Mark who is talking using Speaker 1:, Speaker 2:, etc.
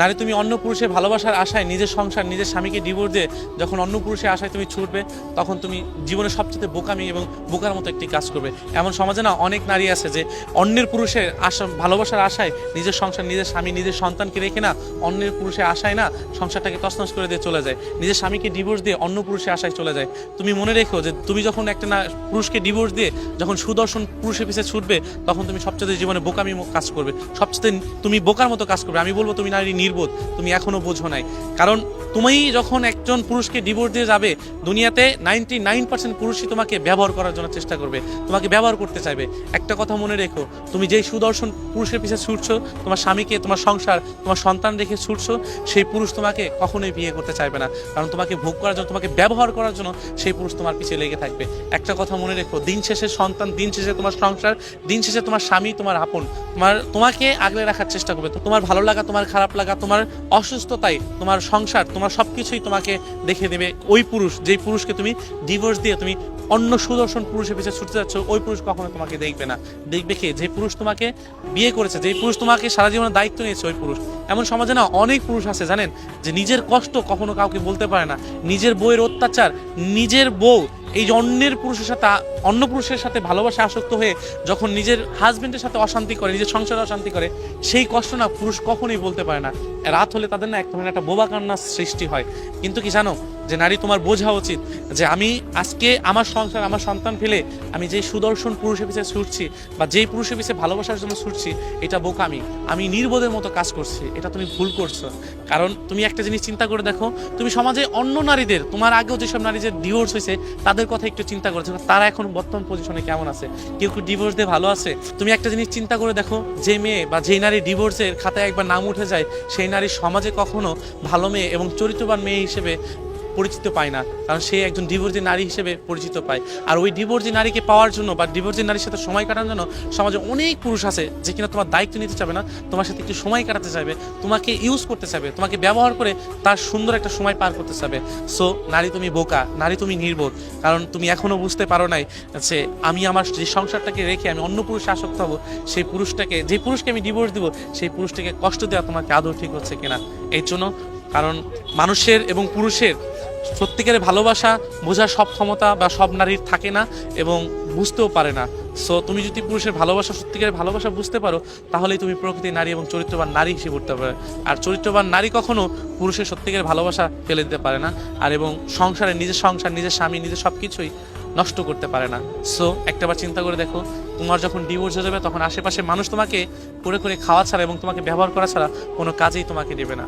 Speaker 1: নারী, তুমি অন্য পুরুষের ভালোবাসার আশায় নিজের সংসার, নিজের স্বামীকে ডিভোর্স দিয়ে যখন অন্য পুরুষের আশায় তুমি ছুটবে, তখন তুমি জীবনের সবচেয়ে বোকামি এবং বোকার মতো একটি কাজ করবে। এমন সমাজে না অনেক নারী আছে যে অন্যের পুরুষের আশা, ভালোবাসার আশায় নিজের সংসার, নিজের স্বামী, নিজের সন্তানকে রেখে না অন্যের পুরুষের আশায় না সংসারটাকে তছনছ করে দিয়ে চলে যায়। নিজের স্বামীকে ডিভোর্স দিয়ে অন্য পুরুষের আশায় চলে যায়। তুমি মনে রেখো যে তুমি যখন একটা না পুরুষকে ডিভোর্স দিয়ে যখন সুদর্শন পুরুষের পিছিয়ে ছুটবে, তখন তুমি সবচেয়ে জীবনে বোকামি কাজ করবে। সবচেয়ে তুমি বোকার মতো কাজ করবে। আমি বলব তুমি নারী নির্বোধ, তুমি এখনও বোঝো নাই। কারণ তুমি যখন একজন পুরুষকে ডিভোর্স দিয়ে যাবে, দুনিয়াতে নাইনটি নাইন পার্সেন্ট পুরুষই তোমাকে ব্যবহার করার জন্য চেষ্টা করবে, তোমাকে ব্যবহার করতে চাইবে। একটা কথা মনে রেখো, তুমি যেই সুদর্শন পুরুষের পিছিয়ে ছুটছো, তোমার স্বামীকে, তোমার সংসার, তোমার সন্তান রেখে ছুটছো, সেই পুরুষ তোমাকে কখনোই বিয়ে করতে চাইবে না। কারণ তোমাকে ভোগ করার জন্য, তোমাকে ব্যবহার করার জন্য সেই পুরুষ তোমার পিছিয়ে লেগে থাকবে। একটা কথা মনে রেখো, দিন শেষে সন্তান, দিন শেষে তোমার সংসার, দিন শেষে তোমার স্বামী, তোমার আপন। তোমার, তোমাকে আগলে রাখার চেষ্টা করবে। তো তোমার ভালো লাগা, তোমার খারাপ লাগা তোমার অসুস্থতাই, তোমার সংসার, তোমার সব কিছুই তোমাকে দেখে দেবে। ওই পুরুষ, যেই পুরুষকে তুমি ডিভোর্স দিয়ে তুমি অন্য সুদর্শন পুরুষের পিছিয়ে ছুটতে যাচ্ছ, ওই পুরুষ কখনো তোমাকে দেখবে না। দেখবে কে? যে পুরুষ তোমাকে বিয়ে করেছে যেই পুরুষ তোমাকে সারা জীবনের দায়িত্ব নিয়েছে, ওই পুরুষ। এমন সমাজে না অনেক পুরুষ আছে, জানেন? যে নিজের কষ্ট কখনো কাউকে বলতে পারে না। নিজের বউয়ের অত্যাচার, নিজের বউ এই যে অন্যের পুরুষের সাথে, অন্য পুরুষের সাথে ভালোবাসা আসক্ত হয়ে যখন নিজের হাজব্যান্ডের সাথে অশান্তি করে, নিজের সংসারে অশান্তি করে, সেই কষ্ট না পুরুষ কখনোই বলতে পারে না। রাত হলে তাদের না এক ধরনের একটা বোবা কান্নার সৃষ্টি হয়। কিন্তু কি জানো যে নারী, তোমার বোঝা উচিত যে আমি আজকে আমার সংসার, আমার সন্তান ফেলে আমি যেই সুদর্শন পুরুষের পিছিয়ে ছুটছি বা যেই পুরুষের পিছিয়ে ভালোবাসার জন্য ছুটছি, এটা বোকামি। আমি নির্বোধের মতো কাজ করছি, এটা তুমি ভুল করছ। কারণ তুমি একটা জিনিস চিন্তা করে দেখো, তুমি সমাজে অন্য নারীদের, তোমার আগেও যেসব নারী যে ডিভোর্স হয়েছে, তাদের কথা একটু চিন্তা করেছ, তারা এখন বর্তমান পজিশনে কেমন আছে? কেউ কেউ ডিভোর্স দিয়ে ভালো আছে? তুমি একটা জিনিস চিন্তা করে দেখো, যে মেয়ে বা যেই নারী ডিভোর্সের খাতায় একবার নাম উঠে যায়, সেই নারী সমাজে কখনো ভালো মেয়ে এবং চরিত্রবান মেয়ে হিসেবে পরিচিত পায় না, কারণ সে একজন ডিভোর্সি নারী হিসেবে পরিচিত পায়। আর ওই ডিভোর্সি নারীকে পাওয়ার জন্য বা ডিভোর্সি নারীর সাথে সময় কাটানোর জন্য সমাজে অনেক পুরুষ আছে যে কিনা তোমার দায়িত্ব নিতে চাবে না, তোমার সাথে একটু সময় কাটাতে চাইবে, তোমাকে ইউজ করতে চাইবে, তোমাকে ব্যবহার করে তার সুন্দর একটা সময় পার করতে চাইবে। সো নারী তুমি বোকা, নারী তুমি নির্বোধ, কারণ তুমি এখনও বুঝতে পারো নাই যে আমি আমার যে সংসারটাকে রেখে আমি অন্য পুরুষে আসক্ত হব, সেই পুরুষটাকে, যে পুরুষকে আমি ডিভোর্স দিব, সেই পুরুষটাকে কষ্ট দেওয়া তোমাকে আদৌ ঠিক হচ্ছে কিনা? এই জন্য, কারণ মানুষের এবং পুরুষের সত্যিকারের ভালোবাসা বোঝার সব ক্ষমতা বা সব নারীর থাকে না এবং বুঝতেও পারে না। সো তুমি যদি পুরুষের ভালোবাসা, সত্যিকারের ভালোবাসা বুঝতে পারো, তাহলেই তুমি প্রকৃতির নারী এবং চরিত্রবান নারী হিসেবে উঠতে পারে আর চরিত্রবান নারী কখনো পুরুষের সত্যিকারের ভালোবাসা ফেলে দিতে পারে না আর এবং সংসারে নিজের সংসার, নিজের স্বামী, নিজের সব কিছুই নষ্ট করতে পারে না। সো একটাবার চিন্তা করে দেখো, তোমার যখন ডিভোর্স হয়ে যাবে, তখন আশেপাশে মানুষ তোমাকে করে করে খাওয়া ছাড়া এবং তোমাকে ব্যবহার করা ছাড়া কোনো কাজেই তোমাকে দেবে না।